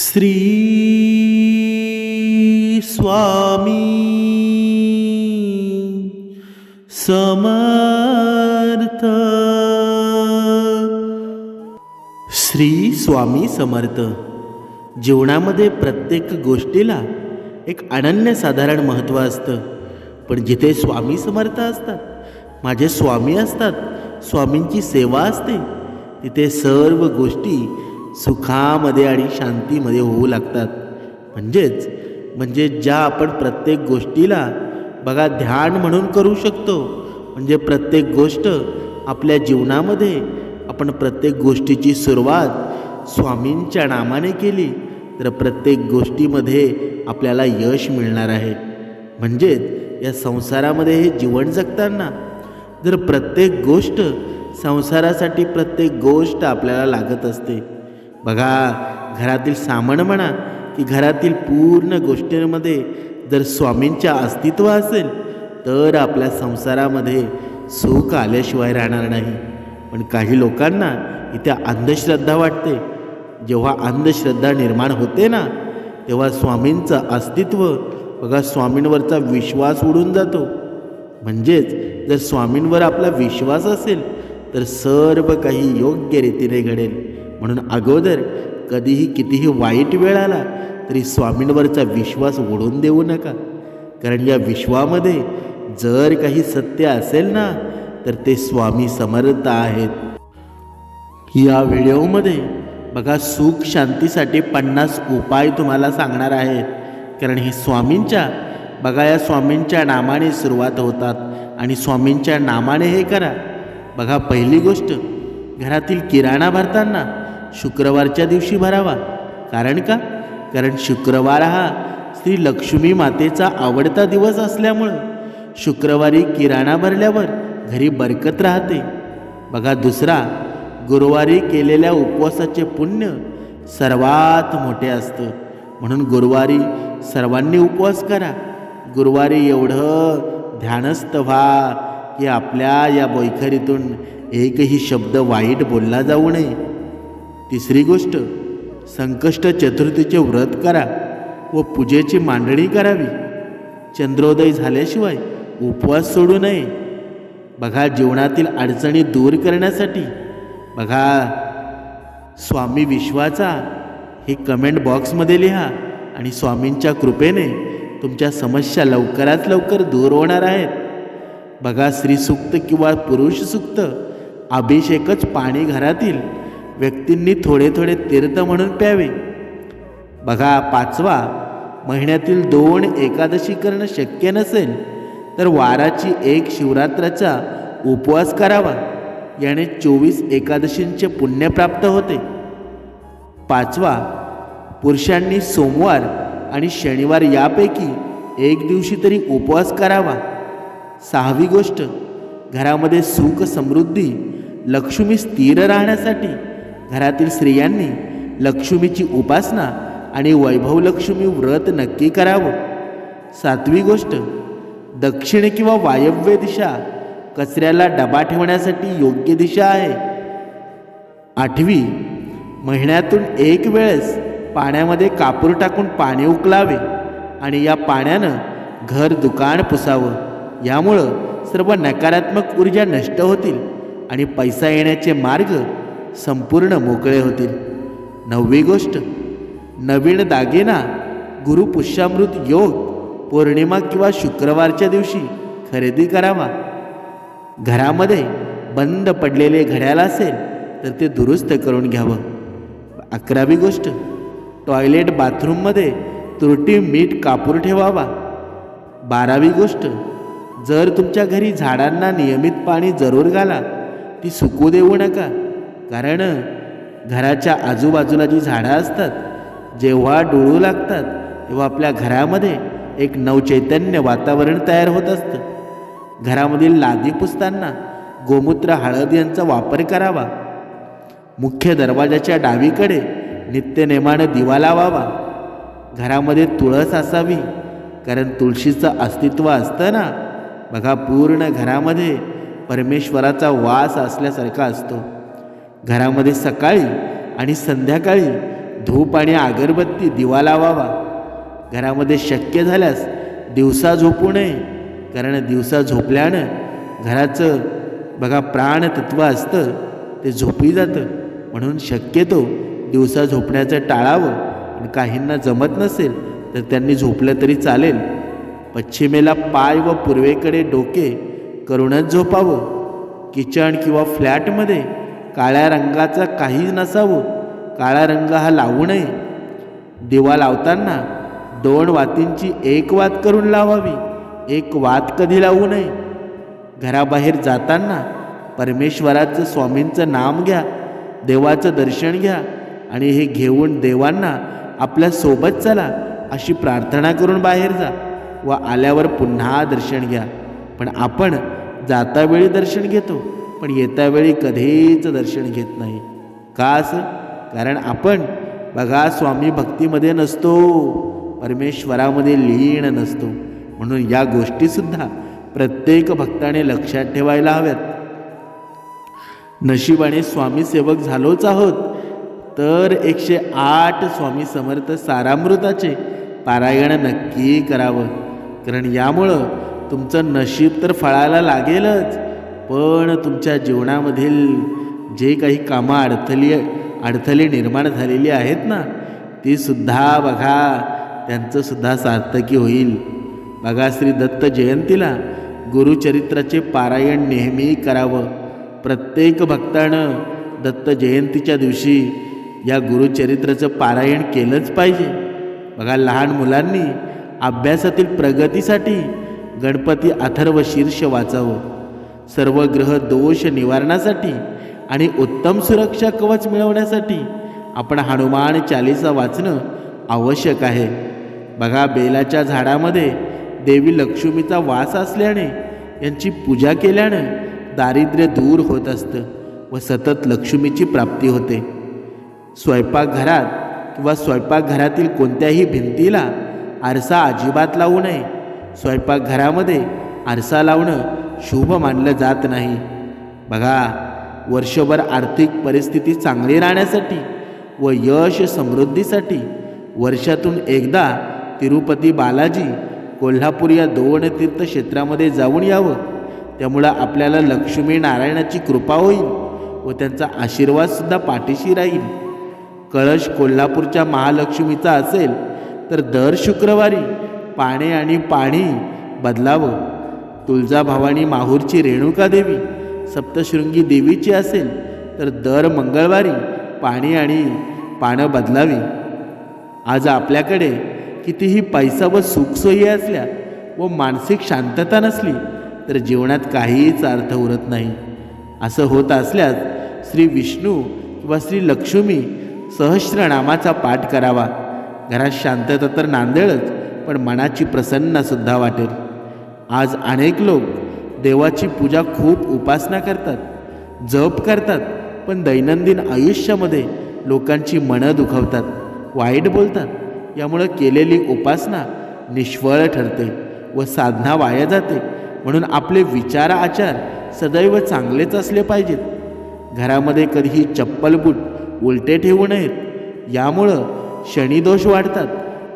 श्री स्वामी समर्थ। श्री स्वामी समर्थ. जीवनामध्ये प्रत्येक गोष्टीला एक अनन्यसाधारण महत्त्व असतं. पण जिथे स्वामी समर्थ असतात माझे स्वामी असतात स्वामींची सेवा असते तिथे सर्व गोष्टी सुखामध्ये आणि शांतीमध्ये होऊ लागतात. म्हणजेच म्हणजे ज्या आपण प्रत्येक गोष्टीला बघा ध्यान म्हणून करू शकतो. म्हणजे प्रत्येक गोष्ट आपल्या जीवनामध्ये आपण प्रत्येक गोष्टीची सुरुवात स्वामींच्या नामाने केली तर प्रत्येक गोष्टीमध्ये आपल्याला यश मिळणार आहे. म्हणजेच या संसारामध्ये हे जीवन जगताना जर प्रत्येक गोष्ट संसारासाठी प्रत्येक गोष्ट आपल्याला लागत असते बघा घरातील सामान म्हणा की घरातील पूर्ण गोष्टींमध्ये जर स्वामींच्या अस्तित्व असेल तर आपल्या संसारामध्ये सुख आल्याशिवाय राहणार नाही. पण काही लोकांना इथे अंधश्रद्धा वाटते. जेव्हा अंधश्रद्धा निर्माण होते ना तेव्हा स्वामींचं अस्तित्व बघा स्वामींवरचा विश्वास उडून जातो. म्हणजेच जर स्वामींवर आपला विश्वास असेल तर सर्व काही योग्य रीतीने घडेल. म्हणून अगोदर कधीही कितीही वाईट वेळ आला तरी स्वामींवरचा विश्वास ओढून देऊ नका. कारण या विश्वामध्ये जर काही सत्य असेल ना तर ते स्वामी समर्थ आहेत. या व्हिडिओमध्ये बघा सुख शांतीसाठी पन्नास उपाय तुम्हाला सांगणार आहेत. कारण हे स्वामींच्या बघा या स्वामींच्या नामाने सुरुवात होतात. आणि स्वामींच्या नामाने हे करा. बघा पहिली गोष्ट घरातील किराणा भरताना शुक्रवारच्या दिवशी भरावा. कारण का? कारण शुक्रवार हा श्री लक्ष्मी मातेचा आवडता दिवस असल्यामुळं शुक्रवारी किराणा भरल्यावर घरी बरकत राहते. बघा दुसरा गुरुवारी केलेल्या उपवासाचे पुण्य सर्वात मोठे असतं. म्हणून गुरुवारी सर्वांनी उपवास करा. गुरुवारी एवढं ध्यानस्थ व्हा की आपल्या या बैखरीतून एकही शब्द वाईट बोलला जाऊ नये. तिसरी गोष्ट संकष्ट चतुर्थीचे व्रत करा व पूजेची मांडणी करावी. चंद्रोदय झाल्याशिवाय उपवास सोडू नये. बघा जीवनातील अडचणी दूर करण्यासाठी. बघा स्वामी विश्वाचा हे कमेंट बॉक्समध्ये लिहा आणि स्वामींच्या कृपेने तुमच्या समस्या लवकरात लवकर दूर होणार आहेत. बघा स्त्रीसुक्त किंवा पुरुष सुक्त अभिषेकच पाणी घरातील व्यक्तींनी थोडे थोडे तीर्थ म्हणून प्यावे. बघा पाचवा महिन्यातील दोन एकादशी करणं शक्य नसेल तर वाराची एक शिवरात्राचा उपवास करावा. याने चोवीस एकादशींचे पुण्य प्राप्त होते. पाचवा पुरुषांनी सोमवार आणि शनिवार यापैकी एक दिवशी तरी उपवास करावा. सहावी गोष्ट घरामध्ये सुख समृद्धी लक्ष्मी स्थिर राहण्यासाठी घरातील स्त्रियांनी लक्ष्मीची उपासना आणि वैभवलक्ष्मी व्रत नक्की करावं. सातवी गोष्ट दक्षिण किंवा वायव्य दिशा कचऱ्याला डबा ठेवण्यासाठी योग्य दिशा आहे. आठवी महिन्यातून एक वेळेस पाण्यामध्ये कापूर टाकून पाणी उकलावे आणि या पाण्यानं घर दुकान पुसावं. यामुळं सर्व नकारात्मक ऊर्जा नष्ट होतील आणि पैसा येण्याचे मार्ग संपूर्ण मोकळे होतील. नववी गोष्ट नवीन दागिना गुरुपुष्यामृत योग पौर्णिमा किंवा शुक्रवारच्या दिवशी खरेदी करावा. घरामध्ये बंद पडलेले घड्याळ असेल तर ते दुरुस्त करून घ्यावं. अकरावी गोष्ट टॉयलेट बाथरूममध्ये तुरटी मीठ कापूर ठेवावा. बारावी गोष्ट जर तुमच्या घरी झाडांना नियमित पाणी जरूर घाला ती सुकू देऊ नका. कारण घराच्या आजूबाजूला जी झाडं असतात जेव्हा डोळू लागतात तेव्हा आपल्या घरामध्ये एक नवचैतन्य वातावरण तयार होत असतं. घरामधील लादी पुसताना गोमूत्र हळद यांचा वापर करावा. मुख्य दरवाजाच्या डावीकडे नित्यनेमानं दिवा लावावा. घरामध्ये तुळस असावी कारण तुळशीचं अस्तित्व असतं ना बघा पूर्ण घरामध्ये परमेश्वराचा वास असल्यासारखा असतो. घरामध्ये सकाळी आणि संध्याकाळी धूप आणि अगरबत्ती दिवा लावावा. घरामध्ये शक्य झाल्यास दिवसा झोपू नये. कारण दिवसा झोपल्यानं घराचं बघा प्राणतत्व असतं ते झोपी जातं. म्हणून शक्यतो दिवसा झोपण्याचं टाळावं. आणि काहींना जमत नसेल तर त्यांनी झोपलं तरी चालेल. पश्चिमेला पाय व पूर्वेकडे डोके करूनच झोपावं. किचन किंवा फ्लॅटमध्ये काळ्या रंगाचं काही नसावं. काळा रंग हा लावू नये. दिवा लावताना दोन वातींची एक वात करून लावावी. एक वात कधी लावू नये? घराबाहेर जाताना परमेश्वराचं स्वामींचं नाम घ्या देवाचं दर्शन घ्या आणि हे घेऊन देवांना आपल्यासोबत चला अशी प्रार्थना करून बाहेर जा व आल्यावर पुन्हा दर्शन घ्या. पण आपण जातावेळी दर्शन घेतो. पण येतावेळी कधीच दर्शन घेत नाही. का असं? कारण आपण बघा स्वामी भक्तीमध्ये नसतो. परमेश्वरामध्ये लीन नसतो. म्हणून या गोष्टीसुद्धा प्रत्येक भक्ताने लक्षात ठेवायला हव्यात. नशिबाने स्वामी सेवक झालोच आहोत. तर एकशे आठ स्वामी समर्थ सारामृताचे पारायण नक्की करावं. कारण यामुळं तुमचं नशीब तर फळायला लागेलच. पण तुमच्या जीवनामधील जे काही कामं अडथली अडथळे निर्माण झालेली आहेत ना ती सुद्धा बघा त्यांचंसुद्धा सार्थकी होईल. बघा श्री दत्त जयंतीला गुरुचरित्राचे पारायण नेहमी करावं. प्रत्येक भक्तानं दत्त जयंतीच्या दिवशी या गुरुचरित्राचं पारायण केलंच पाहिजे. बघा लहान मुलांनी अभ्यासातील प्रगतीसाठी गणपती अथर्व शीर्ष वाचावं. सर्व ग्रह दोष निवारणासाठी आणि उत्तम सुरक्षा कवच मिळवण्यासाठी आपण हनुमान चालिसा वाचणं आवश्यक आहे. बघा बेलाच्या झाडामध्ये देवी लक्ष्मीचा वास असल्याने यांची पूजा केल्यानं दारिद्र्य दूर होत असतं व सतत लक्ष्मीची प्राप्ती होते. स्वयंपाकघरात किंवा स्वयंपाकघरातील कोणत्याही भिंतीला आरसा अजिबात लावू नये. स्वयंपाकघरामध्ये आरसा लावणं शुभ मानलं जात नाही. बघा वर्षभर आर्थिक परिस्थिती चांगली राहण्यासाठी व यश समृद्धीसाठी वर्षातून एकदा तिरुपती बालाजी कोल्हापूर या दोन तीर्थक्षेत्रामध्ये जाऊन यावं. त्यामुळं आपल्याला लक्ष्मी नारायणाची कृपा होईल व त्यांचा आशीर्वादसुद्धा पाठीशी राहील. कळश कोल्हापूरच्या महालक्ष्मीचा असेल तर दर शुक्रवारी पाणी आणि पाणी बदलावं. तुळजाभवानी माहूरची रेणुका देवी सप्तशृंगी देवीची असेल तर दर मंगळवारी पाणी आणि पानं बदलावी. आज आपल्याकडे कितीही पैसा व सुखसोयी असल्या व मानसिक शांतता नसली तर जीवनात काहीच अर्थ उरत नाही. असं होत असल्यास श्री विष्णू किंवा श्री लक्ष्मी सहस्रनामाचा पाठ करावा. घरात शांतता तर नांदेळच पण मनाची प्रसन्नसुद्धा वाटेल. आज अनेक लोक देवाची पूजा खूप उपासना करतात जप करतात पण दैनंदिन आयुष्यामध्ये लोकांची मनं दुखवतात वाईट बोलतात. यामुळं केलेली उपासना निष्फळ ठरते व साधना वाया जाते. म्हणून आपले विचार आचार सदैव चांगलेच असले पाहिजेत. घरामध्ये कधीही चप्पल बूट उलटे ठेवू नयेत. यामुळं शनिदोष वाढतात.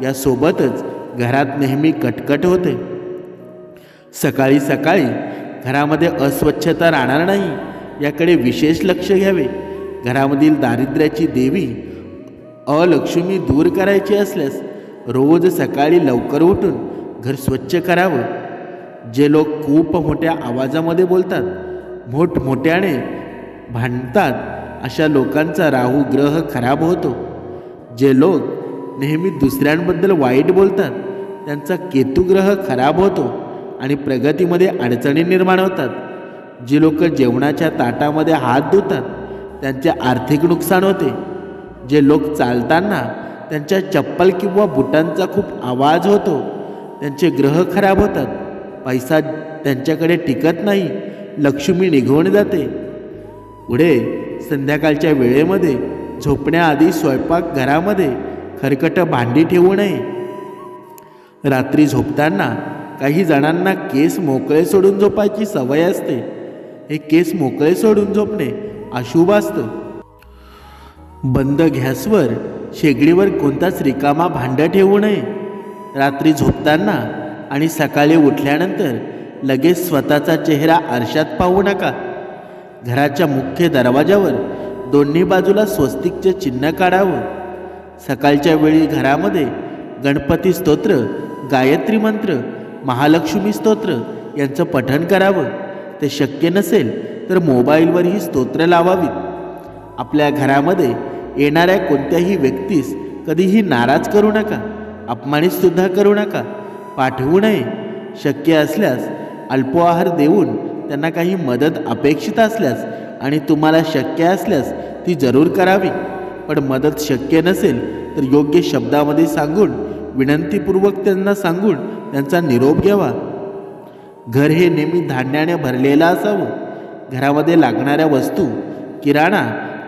यासोबतच घरात नेहमी कटकट होते. सकाळी सकाळी घरामध्ये अस्वच्छता राहणार नाही याकडे विशेष लक्ष घ्यावे. घरामधील दारिद्र्याची देवी अलक्ष्मी दूर करायची असल्यास रोज सकाळी लवकर उठून घर स्वच्छ करावं. जे लोक खूप मोठ्या आवाजामध्ये बोलतात मोठमोठ्याने भांडतात अशा लोकांचा राहू ग्रह खराब होतो. जे लोक नेहमी दुसऱ्यांबद्दल वाईट बोलतात त्यांचा केतुग्रह खराब होतो. आणि प्रगतीमध्ये अडचणी निर्माण होतात. जी लोक जेवणाच्या ताटामध्ये हात धुतात त्यांचे आर्थिक नुकसान होते. जे लोक चालताना त्यांच्या चप्पल किंवा बुटांचा खूप आवाज होतो त्यांचे ग्रह खराब होतात पैसा त्यांच्याकडे टिकत नाही लक्ष्मी निघून जाते. पुढे संध्याकाळच्या वेळेमध्ये झोपण्याआधी स्वयंपाक घरामध्ये खरकटं भांडी ठेवू नये. रात्री झोपताना काही जणांना केस मोकळे सोडून झोपायची सवय असते. हे केस मोकळे सोडून झोपणे अशुभ असतं. बंद घ्यासवर शेगडीवर कोणताच रिकामा भांडं ठेवू नये. रात्री झोपताना आणि सकाळी उठल्यानंतर लगेच स्वतःचा चेहरा आरशात पाहू नका. घराच्या मुख्य दरवाजावर दोन्ही बाजूला स्वस्तिकचे चिन्ह काढावं. सकाळच्या वेळी घरामध्ये गणपती स्तोत्र गायत्री मंत्र महालक्ष्मी स्तोत्र यांचं पठण करावं. ते शक्य नसेल तर मोबाईलवर ही स्तोत्र लावावीत. आपल्या घरामध्ये येणाऱ्या कोणत्याही व्यक्तीस कधीही नाराज करू नका अपमानितसुद्धा करू नका पाठवू नये. शक्य असल्यास अल्पोआहार देऊन त्यांना काही मदत अपेक्षित असल्यास आणि तुम्हाला शक्य असल्यास ती जरूर करावी. पण मदत शक्य नसेल तर योग्य शब्दामध्ये सांगून विनंतीपूर्वक त्यांना सांगून त्यांचा निरोप घ्यावा. घर हे नेहमी धान्याने भरलेलं असावं. घरामध्ये लागणाऱ्या वस्तू किराणा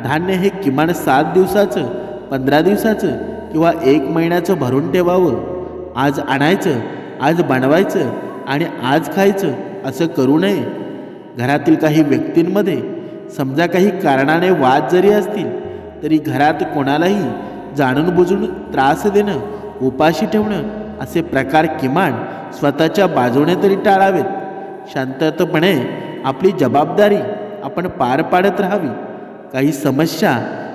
धान्य हे किमान सात दिवसाचं पंधरा दिवसाचं किंवा एक महिन्याचं भरून ठेवावं. आज आणायचं आज बनवायचं आणि आज खायचं असं करू नये. घरातील काही व्यक्तींमध्ये समजा काही कारणाने वाद जरी असतील तरी घरात कोणालाही जाणून बुजून त्रास देणं उपाशी ठेवणं असे प्रकार किमान स्वतःच्या बाजूने तरी टाळावेत. शांततपणे आपली जबाबदारी आपण पार पाडत राहावी. काही समस्या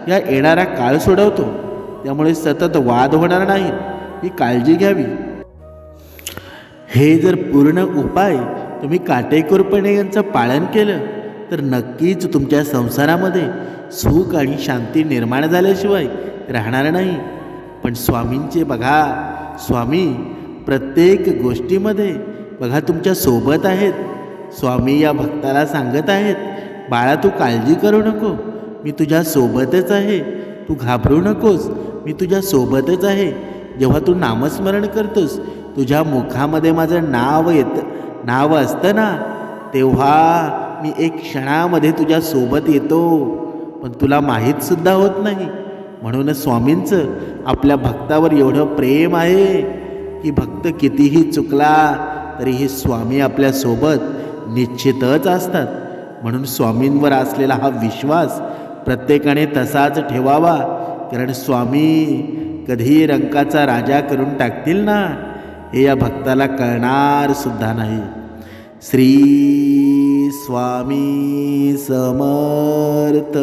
या येणारा काळ सोडवतो. त्यामुळे सतत वाद होणार नाही ही काळजी घ्यावी. हे जर पूर्ण उपाय तुम्ही काटेकोरपणे यांचं पालन केलं तर नक्कीच तुमच्या संसारामध्ये सुख आणि शांती निर्माण झाल्याशिवाय राहणार नाही. पण स्वामींचे बघा स्वामी प्रत्येक गोष्टीमध्ये बघा तुमच्यासोबत आहेत. स्वामी या भक्ताला सांगत आहेत बाळा तू काळजी करू नको. मी तुझ्या सोबतच आहे. तू घाबरू नकोस. मी तुझ्या सोबतच आहे. जेव्हा तू नामस्मरण करतोस तुझ्या मुखामध्ये माझं नाव येतं नाव असतं ना तेव्हा मी एक क्षणामध्ये तुझ्या सोबत येतो. पण तुला माहीतसुद्धा होत नाही. म्हणूनच स्वामींचं आपल्या भक्तावर एवढं प्रेम आहे की भक्त कितीही चुकला तरीही स्वामी आपल्यासोबत निश्चितच असतात. म्हणून स्वामींवर असलेला हा विश्वास प्रत्येकाने तसाच ठेवावा. कारण स्वामी कधीही रंकाचा राजा करून टाकतील ना हे या भक्ताला कळणार सुद्धा नाही. श्री स्वामी समर्थ.